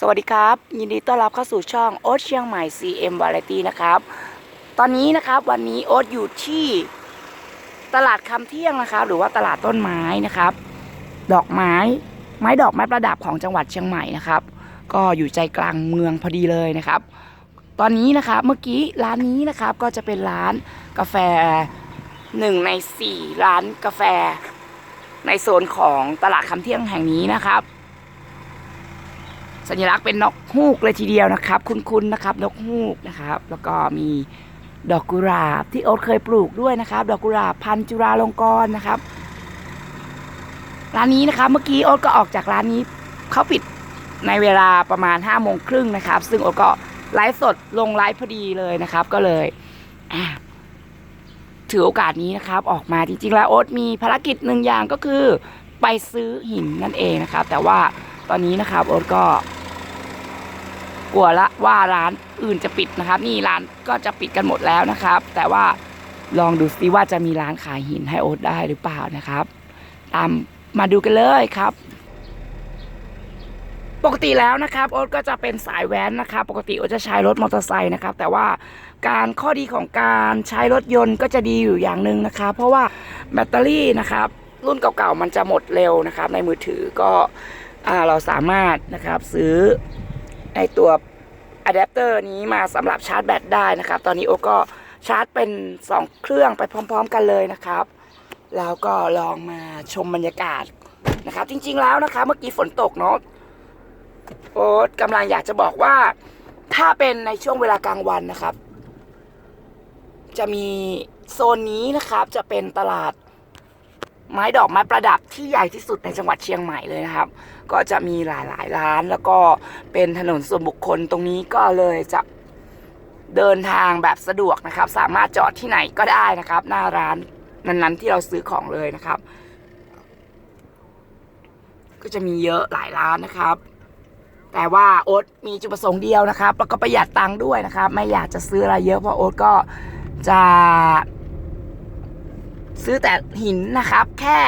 สวัสดีครับ ยินดีต้อนรับเข้าสู่ช่องโอ๊ตเชียงใหม่ CM Variety นะครับ ตอนนี้นะครับวันนี้โอ๊ตอยู่ที่ตลาดคำเที่ยงนะครับ หรือว่าตลาดต้นไม้นะครับ ดอกไม้ ไม้ดอกไม้ประดับของจังหวัดเชียงใหม่นะครับ ก็อยู่ใจกลางเมืองพอดีเลยนะครับ ตอนนี้นะครับเมื่อกี้ร้านนี้นะครับก็จะเป็นร้านกาแฟหนึ่งในสี่ร้านกาแฟ ในโซนของตลาดคำเที่ยงแห่งนี้นะครับ สัญลักษณ์เป็นนกฮูกเลยทีเดียวนะครับ คุ้นๆนะครับ นกฮูกนะครับ แล้วก็มีดอกกุหลาบที่โอ๊ตเคยปลูกด้วยนะครับ ดอกกุหลาบพันจุฬาลงกรณ์นะครับร้านนี้นะครับเมื่อกี้โอ๊ตก็ออกจากร้านนี้เขาปิดในเวลาประมาณ5้าโมงครึ่งนะครับ ซึ่งโอ๊ตก็ไลฟ์สดลงไลฟ์พอดีเลยนะครับ ก็เลยถือโอกาสนี้นะครับ ออกมาจริงๆ แล้วโอ๊ตมีภารกิจหนึ่งอย่างก็คือไปซื้อหินนั่นเองนะครับ แต่ว่าตอนนี้นะครับโอ๊ตก็ ลัวละว่าร้านอื่นจะปิดนะครับ นี่ร้านก็จะปิดกันหมดแล้วนะครับ แต่ว่าลองดูซิว่าจะมีร้านขายหินให้โอ๊ตได้หรือเปล่านะครับ ตามมาดูกันเลยครับ ปกติแล้วนะครับโอ๊ตก็จะเป็นสายแว้นนะครับ ปกติโอ๊ตจะใช้รถมอเตอร์ไซค์นะครับ แต่ว่าการข้อดีของการใช้รถยนต์ก็จะดีอยู่อย่างหนึ่งนะครับเพราะว่าแบตเตอรี่นะครับ รุ่นเก่าๆมันจะหมดเร็วนะครับ ในมือถือก็อเราสามารถนะครับซื้อ ไอตัวอะแดปเตอร์นี้มาสำหรับชาร์จแบตได้นะครับ ตอนนี้โอก็ชาร์จเป็น 2 เครื่องไปพร้อม ๆ กันเลยนะครับ แล้วก็ลองมาชมบรรยากาศนะครับ จริง ๆ แล้วนะคะ เมื่อกี้ฝนตกเนาะโอ๊ตกำลังอยากจะบอกว่าถ้าเป็นในช่วงเวลากลางวันนะครับ จะมีโซนนี้นะครับ จะเป็นตลาด ไม้ดอกไม้ประดับที่ใหญ่ที่สุดในจังหวัดเชียงใหม่เลยนะครับ ก็จะมีหลายๆร้านแล้วก็เป็นถนนส่วนบุคคลตรงนี้ก็เลยจะเดินทางแบบสะดวกนะครับ สามารถจอดที่ไหนก็ได้นะครับ หน้าร้านนั้นๆที่เราซื้อของเลยนะครับ ก็จะมีเยอะหลายร้านนะครับ แต่ว่าโอ๊ตมีจุดประสงค์เดียวนะครับ แล้วก็ประหยัดตังค์ด้วยนะครับ ไม่อยากจะซื้ออะไรเยอะเพราะโอ๊ตก็จะ ซื้อแต่หินนะครับ แค่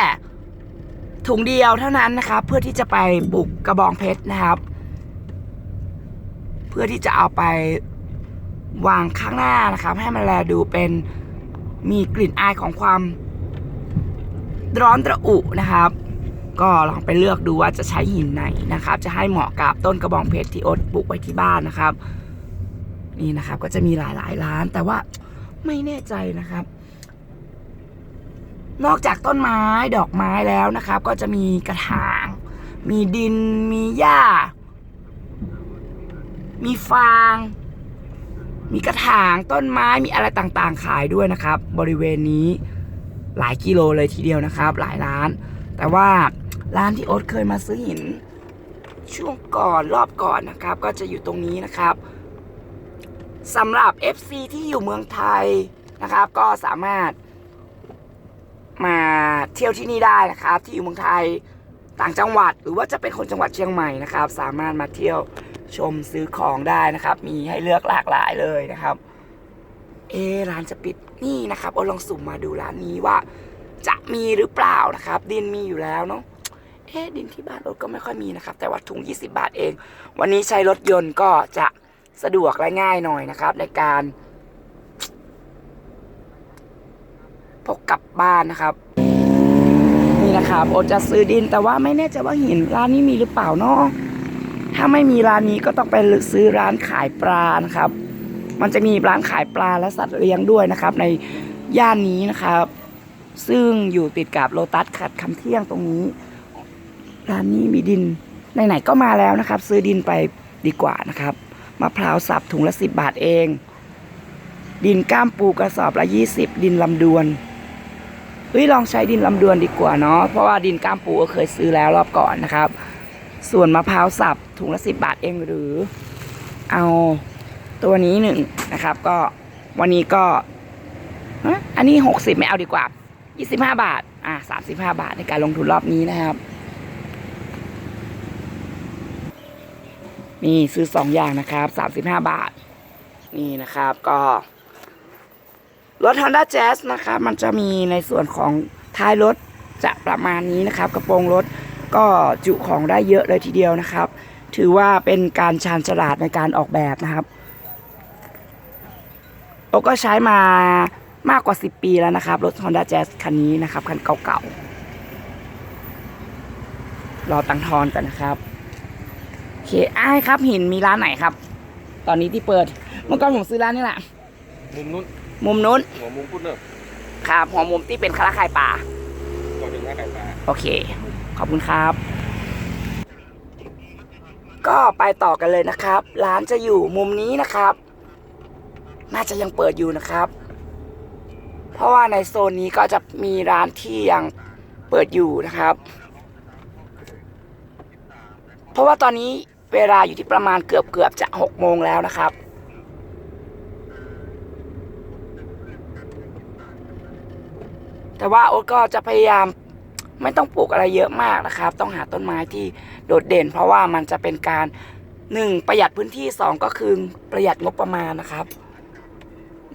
ถุงเดียวเท่านั้นนะครับ เพื่อที่จะไปบุกกระบองเพชรนะครับ เพื่อที่จะเอาไปวางข้างหน้านะครับ ให้มันแลดูเป็นมีกลิ่นอายของความ ร้อนระอุนะครับ ก็ลองไปเลือกดูว่าจะใช้หินไหนนะครับ จะให้เหมาะกับต้นกระบองเพชรที่อ๊ตปลูกไว้ที่บ้านนะครับ นี่นะครับก็จะมีหลายๆร้านแต่ว่าไม่แน่ใจนะครับ นอกจากต้นไม้ดอกไม้แล้วนะครับ ก็จะมีกระถาง มีดิน มีหญ้า มีฟาง มีกระถางต้นไม้มีอะไรต่างๆ ขายด้วยนะครับ บริเวณนี้หลายกิโลเลยทีเดียวนะครับ หลายร้าน แต่ว่าร้านที่โอ๊ตเคยมาซื้อหิน ช่วงก่อนรอบก่อนนะครับ ก็จะอยู่ตรงนี้นะครับสำหรับ FC ที่อยู่เมืองไทยนะครับ ก็สามารถ เที่ยวที่นี่ได้นะครับ ที่อยู่เมืองไทยต่างจังหวัด หรือว่าจะเป็นคนจังหวัดเชียงใหม่นะครับ สามารถมาเที่ยวชมซื้อของได้นะครับ มีให้เลือกหลากหลายเลยนะครับ เอร้านจะปิดนี่นะครับเอาลองสุ่มมาดูร้านนี้ว่า จะมีหรือเปล่านะครับ ดินมีอยู่แล้วเนาะเอ๊ดินที่บ้านรถก็ไม่ค่อยมีนะครับ แต่ว่าถุง 20 บาทเอง วันนี้ใช้รถยนต์ก็จะสะดวกและง่ายหน่อยนะครับ ในการพกกลับบ้านนะครับ นี่นะครับโอตจะซื้อดิน แต่ว่าไม่แน่ใจว่าหินร้านนี้มีหรือเปล่าเนาะถ้าไม่มีร้านนี้ก็ต้องไปซื้อร้านขายปลานะครับ มันจะมีร้านขายปลาและสัตว์เลี้ยงด้วยนะครับ ในย่านนี้นะครับ ซึ่งอยู่ติดกับโลตัสขัดคำเที่ยงตรงนี้ ร้านนี้มีดินไหนๆก็มาแล้วนะครับ ซื้อดินไปดีกว่านะครับมะพร้าวสับถุงละสิบบาทเอง ดินก้ามปูกระสอบละยี่สิบดินลำดวน เฮ้ยลองใช้ดินลำดวนดีกว่าเนาะเพราะว่าดินก้ามปูก็เคยซื้อแล้วรอบก่อนนะครับ ส่วนมะพร้าวสับถุงละสิบบาทเองหรือ เอาตัวนี้หนึ่งนะครับ ก็วันนี้ก็อันนี้หกสิบไม่เอาดีกว่ายี่สิบห้าบาท อ่าสามสิบห้าบาทในการลงทุนรอบนี้นะครับนี่ซื้อสองอย่างนะครับสามสิบห้าบาท นี่นะครับก็ รถ Honda Jazz นะครับมันจะมีในส่วนของท้ายรถจะประมาณนี้นะครับ กระโปรงรถก็จุของได้เยอะเลยทีเดียวนะครับ ถือว่าเป็นการชาญฉลาดในการออกแบบนะครับโอก็ใช้มามากกว่า 10 ปีแล้วนะครับ รถ Honda Jazz คันนี้นะครับ คันเก่าๆ รอตังทอนกันนะครับโอเคอ้ายครับหินมีร้านไหนครับ ตอนนี้ที่เปิด เมื่อก่อนผมซื้อร้านนี้แหละมุมนู้น มุมนู้น หัวมุมพุทธเนอะครับหัวมุมที่เป็นคาราคายป่า ก่อนถึงหน้าไก่ปลาโอเค ขอบคุณครับ ก็ไปต่อกันเลยนะครับ ร้านจะอยู่มุมนี้นะครับ น่าจะยังเปิดอยู่นะครับ เพราะว่าในโซนนี้ก็จะมีร้านที่ยังเปิดอยู่นะครับ เพราะว่าตอนนี้เวลาอยู่ที่ประมาณเกือบเกือบๆจะหกโมงแล้วนะครับ แต่ว่าโอ๊ตก็จะพยายามไม่ต้องปลูกอะไรเยอะมากนะครับ ต้องหาต้นไม้ที่โดดเด่น เพราะว่ามันจะเป็นการหนึ่งประหยัดพื้นที่สองก็คือประหยัดงบประมาณนะครับ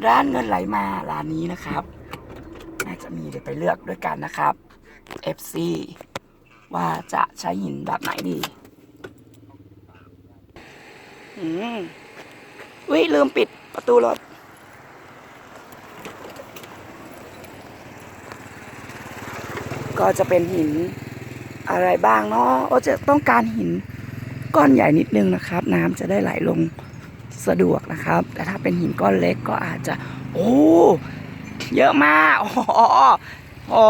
ร้านเงินไหลมาร้านนี้นะครับน่าจะมีเดี๋ยวไปเลือกด้วยกันนะครับ FC ว่าจะใช้หินแบบไหนดีอืมวิลืมปิดประตูรถ ก็จะเป็นหินอะไรบ้างเนาะโอจะต้องการหินก้อนใหญ่นิดนึงนะครับ น้ำจะได้ไหลลงสะดวกนะครับ แต่ถ้าเป็นหินก้อนเล็กก็อาจจะ โอ้เยอะมากอ๋ออ๋อ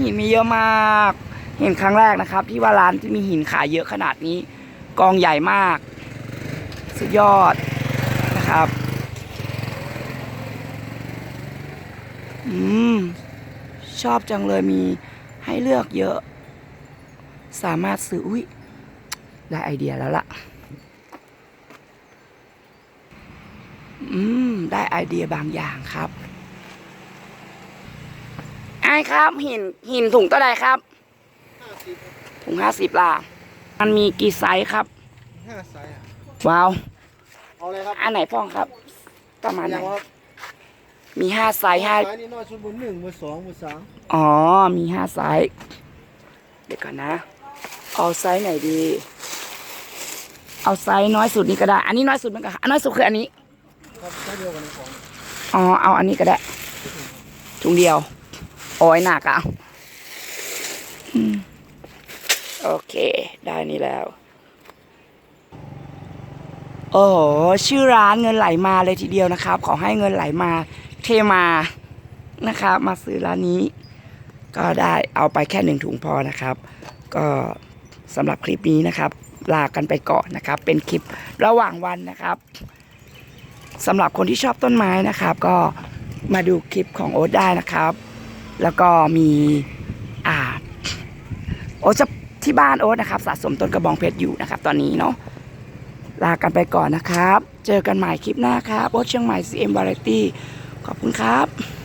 หินมีเยอะมาก เห็นครั้งแรกนะครับ ที่ว่าร้านที่มีหินขายเยอะขนาดนี้ กองใหญ่มาก สุดยอดนะครับ อืม ชอบจังเลยมีให้เลือกเยอะ สามารถซื้ออุ้ยได้ไอเดียแล้วล่ะ อืม ได้ไอเดียบางอย่างครับไอ้ครับ หินหินถุงเท่าไหร่ครับห้าสิบถุงห้าสิบล่ะ มันมีกี่ไซส์ครับห้าไซส์อะว้าว เอาเลยครับ อันไหนพ่องครับ ประมาณไหนยังครับ มีห้าไซส์ห้าไซส์นี่น้อยชุดบุญหนึ่งบุญสองบุญสามอ๋อ มีห้าไซส์เดี๋ยวก่อนนะ เอาไซส์ไหนดี เอาไซส์น้อยสุดนี้ก็ได้ อันนี้น้อยสุดมันก็อันน้อยสุดคืออันนี้ ครับไซส์เดียวกันในของอ๋อ เอาอันนี้ก็ได้ ถุงเดียวโอ้ยหนักอะอืมโอเค ได้นี่แล้ว โอ้โหชื่อร้านเงินไหลมาเลยทีเดียวนะครับ ขอให้เงินไหลมา เทมานะครับมาซื้อร้านนี้ ก็ได้เอาไปแค่หนึ่งถุงพอนะครับ ก็สำหรับคลิปนี้นะครับ ลากันไปก่อนนะครับ เป็นคลิประหว่างวันนะครับสำหรับคนที่ชอบต้นไม้นะครับ ก็มาดูคลิปของโอ๊ตได้นะครับ แล้วก็มีอ่าโอ๊ตจะที่บ้านโอ๊ตนะครับ สะสมต้นกระบองเพชรอยู่นะครับ ตอนนี้เนาะลากันไปก่อนนะครับ เจอกันใหม่คลิปหน้าครับโอ๊ตเชียงใหม่ CM Variety ขอบคุณครับ